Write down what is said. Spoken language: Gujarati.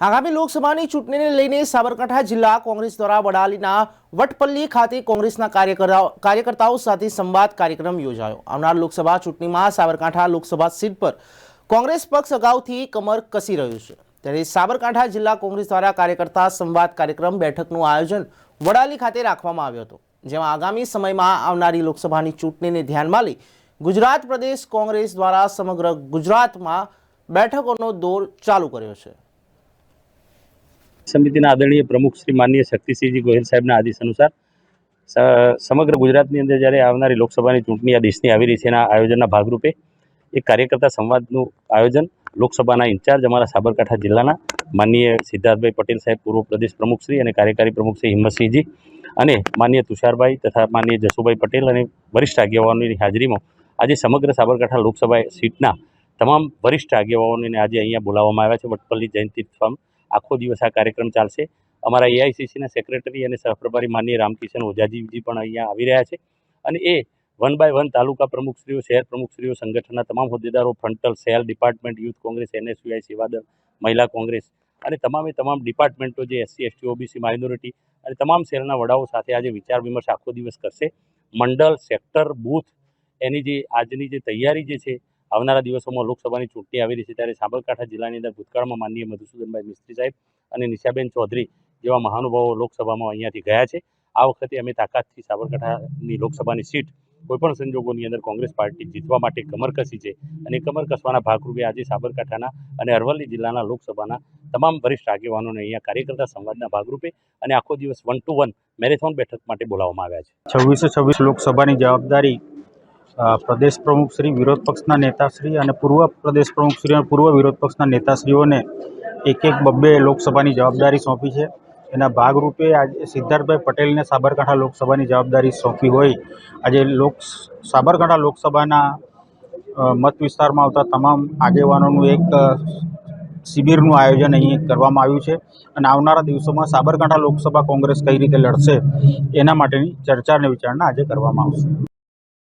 આગામી લોકસભાની ચૂંટણીને લઈને સાબરકાંઠા જિલ્લા કોંગ્રેસ દ્વારા વડાલીના વટપલ્લી ખાતે કોંગ્રેસના કાર્યકર્તાઓ સાથે સંવાદ કાર્યક્રમ યોજાયો. આવનાર લોકસભા ચૂંટણીમાં સાબરકાંઠા લોકસભા સીટ પર કોંગ્રેસ પક્ષ અગાઉથી કમર કસી રહ્યું છે. ત્યારે સાબરકાંઠા જિલ્લા કોંગ્રેસ દ્વારા કાર્યકર્તા સંવાદ કાર્યક્રમ બેઠકનું આયોજન વડાલી ખાતે રાખવામાં આવ્યું હતું. જેમાં આગામી સમયમાં આવનારી લોકસભાની ચૂંટણીને ધ્યાનમાં લઈ ગુજરાત પ્રદેશ કોંગ્રેસ દ્વારા સમગ્ર ગુજરાતમાં બેઠકોનો દોર ચાલુ કર્યો છે. સમિતિના આદરણીય પ્રમુખ શ્રી માનનીય શક્તિસિંહજી ગોહિલ સાહેબના આદેશ અનુસાર સમગ્ર ગુજરાતની અંદર જ્યારે આવનારી લોકસભાની ચૂંટણી આ દેશની આવી રહી છે એના આયોજનના ભાગરૂપે એક કાર્યકર્તા સંવાદનું આયોજન લોકસભાના ઇન્ચાર્જ અમારા સાબરકાંઠા જિલ્લાના માનનીય સિદ્ધાર્થભાઈ પટેલ સાહેબ, પૂર્વ પ્રદેશ પ્રમુખશ્રી અને કાર્યકારી પ્રમુખ શ્રી હિંમતસિંહજી અને માનનીય તુષારભાઈ તથા માનનીય જસુભાઈ પટેલ અને વરિષ્ઠ આગેવાનોની હાજરીમાં આજે સમગ્ર સાબરકાંઠા લોકસભા સીટના તમામ વરિષ્ઠ આગેવાનોને આજે અહીંયા બોલાવવામાં આવ્યા છે. વટપલ્લી જયંતિ ફાર્મ આખો દિવસ આ કાર્યક્રમ ચાલશે. અમારા એઆઈસીસીના સેક્રેટરી અને સહપ્રભારી માનનીય રામકિશન ઓઝાજીજી પણ અહીંયા આવી રહ્યા છે. અને એ વન બાય વન તાલુકા પ્રમુખશ્રીઓ, શહેર પ્રમુખશ્રીઓ, સંગઠનના તમામ હોદ્દેદારો frontal cell department youth Congress NSUI Sevadal, Mahila Congress અને તમામે તમામ ડિપાર્ટમેન્ટો જે એસસી એસટી ઓબીસી માઇનોરિટી અને તમામ સેલના વડાઓ સાથે આજે વિચાર વિમર્શ આખો દિવસ કરશે. મંડળ સેક્ટર બૂથ એની જે આજની જે તૈયારી જે છે આવનારા દિવસોમાં લોકસભાની ચૂંટણી આવી રહી છે ત્યારે સાબરકાંઠા જિલ્લાની અંદર ભૂતકાળમાં માનનીય મધુસૂદનભાઈ મિસ્ત્રી સાહેબ અને નિશાબેન ચૌધરી જેવા મહાનુભાવો લોકસભામાં અહીંયાથી ગયા છે. આ વખતે અમે તાકાતથી સાબરકાંઠાની લોકસભાની સીટ કોઈપણ સંજોગોની અંદર કોંગ્રેસ પાર્ટી જીતવા માટે કમર કસી છે અને કમર કસવાના ભાગરૂપે આજે સાબરકાંઠાના અને અરવલ્લી જિલ્લાના લોકસભાના તમામ વરિષ્ઠ આગેવાનોને અહીંયા કાર્યકર્તા સંવાદના ભાગરૂપે અને આખો દિવસ વન ટુ વન મેરેથોન બેઠક માટે બોલાવવામાં આવ્યા છે. છવ્વીસો છવ્વીસ લોકસભાની જવાબદારી પ્રદેશ પ્રમુખ શ્રી વિરોધ પક્ષના નેતાશ્રી અને પૂર્વ પ્રદેશ પ્રમુખ શ્રી અને પૂર્વ વિરોધ પક્ષના નેતાશ્રીઓને એક એક બબ્બે લોકસભાની જવાબદારી સોંપી છે. એના ભાગરૂપે આજે સિદ્ધાર્થભાઈ પટેલને સાબરકાંઠા લોકસભાની જવાબદારી સોંપી હોય. આજે લોક સાબરકાંઠા લોકસભાના મત વિસ્તારમાં આવતા તમામ આગેવાનોનું એક શિબિરનું આયોજન અહીં કરવામાં આવ્યું છે અને આવનારા દિવસોમાં સાબરકાંઠા લોકસભા કોંગ્રેસ કઈ રીતે લડશે એના માટેની ચર્ચા અને વિચારણા આજે કરવામાં આવશે.